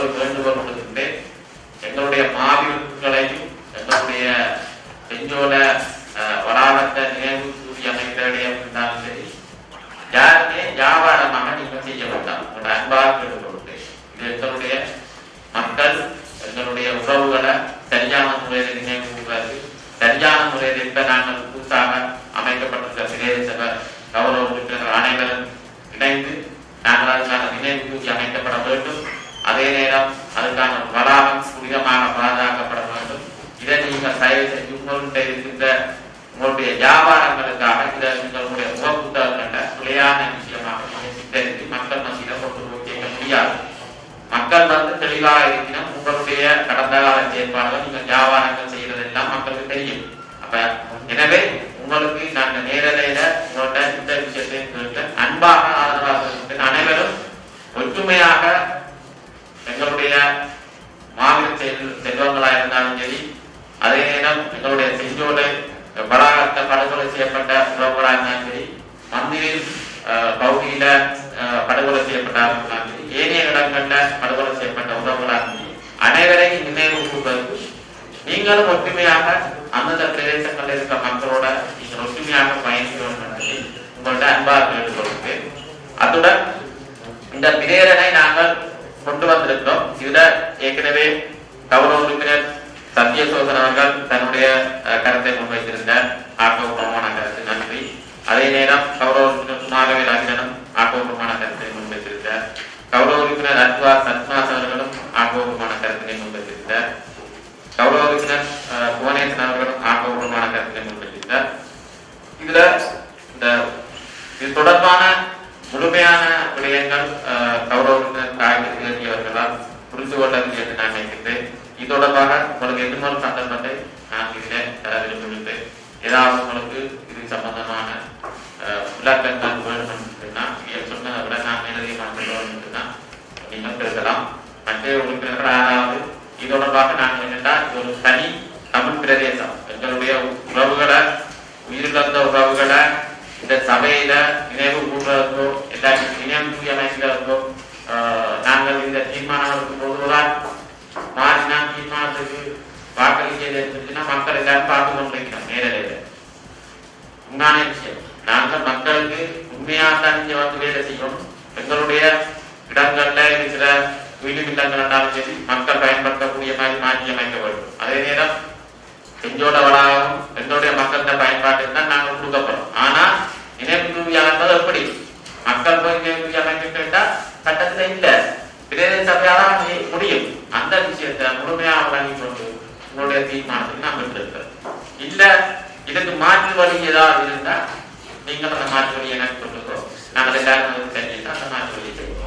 கடவுள் வேண்டுகோள் விடுகின்றேன் எங்களுடைய மாவிருக்குகளையும் எங்களுடைய செஞ்சோல வராத நினைவு கூறி அமைந்தடைய இருந்தாலும் சரி யாருமே வியாபாரமாக நீங்கள் செய்ய வேண்டாம் உங்களோட அன்பாக வேண்டுகொள்கிறேன் இது எங்களுடைய மக்கள் எங்களுடைய உறவுகளை சரியான முறையில் நினைவு கூறுவார்கள் சரியான முறையில் இப்ப நாங்கள் கூட்டாக அமைக்கப்பட்டிருக்கிற பிரதேச கௌரவ உறுப்பினர்கள் அனைவரும் இணைந்து நாங்கள் அதற்கான நினைவு கூறி அமைக்கப்பட வேண்டும். அதே நேரம் அதுக்கான வளாகம் புனிதமாக பாதுகாக்கப்பட வேண்டும் இதை நீங்கள் தயவு செஞ்சு உங்கள்கிட்ட இருக்கின்ற உங்களுடைய வியாபாரங்களுக்காக இதை உங்களுடைய முகப்புத்தகங்களை பிழையான விஷயமாக நீங்கள் சித்தரித்து மக்கள் மத்தியில் கொண்டு போய் சேர்க்க முடியாது. மக்கள் வந்து தெளிவாக இருக்கணும் உங்களுடைய கடந்த கால செயற்பாடுகள் நீங்கள் வியாபாரங்கள் செய்யறதெல்லாம் மக்களுக்கு தெரியும் அப்ப எனவே உங்களுக்கு நாங்கள் நேரலையில உங்கள்கிட்ட இந்த விஷயத்தையும் கேட்டு அன்பாக ஆதரவாக இருக்கின்ற அனைவரும் ஒற்றுமையாக எங்களுடைய செல் செல்வங்களாக இருந்தாலும் சரி அதே நேரம் எங்களுடைய செஞ்சோடு வளாகத்தை படுகொலை செய்யப்பட்ட உறவுகளாக இருந்தாலும் சரி மந்திரில் பகுதியில படுகொலை செய்யப்பட்டாலும் சரி ஏனைய இடங்கள்ல படுகொலை செய்யப்பட்ட உறவுகளாக அனைவரையும் நினைவு கூறுவதற்கு நீங்களும் ஒற்றுமையாக அந்தந்த பிரதேசங்களில் இருக்க மக்களோட நீங்கள் ஒற்றுமையாக பயணிக்க வேண்டும் என்பதை உங்கள்ட்ட அன்பாக கேட்டுக்கொள்கிறேன் அத்துடன் இந்த பிரேரணை நாங்கள் கொண்டு வந்திருக்கிறோம். இதுல ஏற்கனவே கௌரவ உறுப்பினர் சத்யசோதன் அவர்கள் தன்னுடைய கருத்தை முன்வைத்திருந்தார். ஆக்கப்பூர்வமான கருத்து நன்றி. அதே நேரம் கௌரவ உறுப்பினர் குமாரவேல் அகிலனும் ஆக்கப்பூர்வமான கருத்தை முன்வைத்திருந்தார். கௌரவ உறுப்பினர் அத்வா சத்மாஸ் அவர்களும் ஆக்கப்பூர்வமான கருத்தினை முன்வைத்திருந்தார். கௌரவ உறுப்பினர் புவனேசன் அவர்களும் ஆக்கப்பூர்வமான கருத்தினை முன்வைத்திருந்தார். இதுல இந்த இது தொடர்பான முழுமையான விடயங்கள் அஹ், கௌரவ உறுப்பினர் புரிந்து கொள்ளது என்று நான் நினைக்கின்றேன். இது தொடர்பாக உங்களுக்கு எதிர்மறை சந்தர்ப்பத்தை நான் இதிலே தர விரும்புகின்றேன். ஏதாவது உங்களுக்கு இது சம்பந்தமான விளக்கங்கள் வேண்டும் என்றுனா நீங்கள் சொன்னதை விட நான் மேலதிகமாக சொல்ல வேண்டும் நீங்கள் கேட்கலாம். மற்ற உறுப்பினர்கள் யாராவது இது தொடர்பாக நான் என்னென்னா இது ஒரு தனி தமிழ் பிரதேசம் எங்களுடைய உறவுகளை உயிரிழந்த உறவுகளை இந்த சபையில நினைவு கூறுவதற்கோ எல்லாத்தையும் நினைவு கூறி நாங்கள் இந்த தீர்மானங்களுக்கு எடுக்கும் போதுதான் தீர்மானத்துக்கு வாக்களிக்க இருந்துச்சுன்னா மக்கள் எல்லாரும் பார்த்து கொண்டிருக்கிறோம் நேரடியில் உண்மையான விஷயம். நாங்கள் மக்களுக்கு உண்மையாக தான் இங்கே வந்து வேலை செய்யணும் எங்களுடைய இடங்கள்ல இருக்கிற வீடு இல்லங்கள் இருந்தாலும் சரி மக்கள் பயன்படுத்தக்கூடிய மாதிரி மாற்றி அமைக்க வேண்டும். அதே நேரம் எங்களோட வளாகம் எங்களுடைய மக்கள்கிட்ட பயன்பாட்டுக்கு தான் நாங்கள் கொடுக்கப்படுறோம் ஆனால் இணைப்பு அமைப்பது எப்படி? மக்கள் போய் கேள்வி அமைக்க கேட்டா சட்டத்துல இல்ல. பிரதேச சபையால முடியும். அந்த விஷயத்தை முழுமையாக வழங்கி கொண்டு உங்களுடைய தீர்மானத்துக்கு நாம் பெற்றிருக்கிறோம் இல்ல இதுக்கு மாற்று வழி ஏதாவது இருந்தா நீங்கள் அந்த மாற்று வழி எனக்கு கொடுக்கிறோம் நாங்கள் எல்லாரும் வழி செய்வோம்.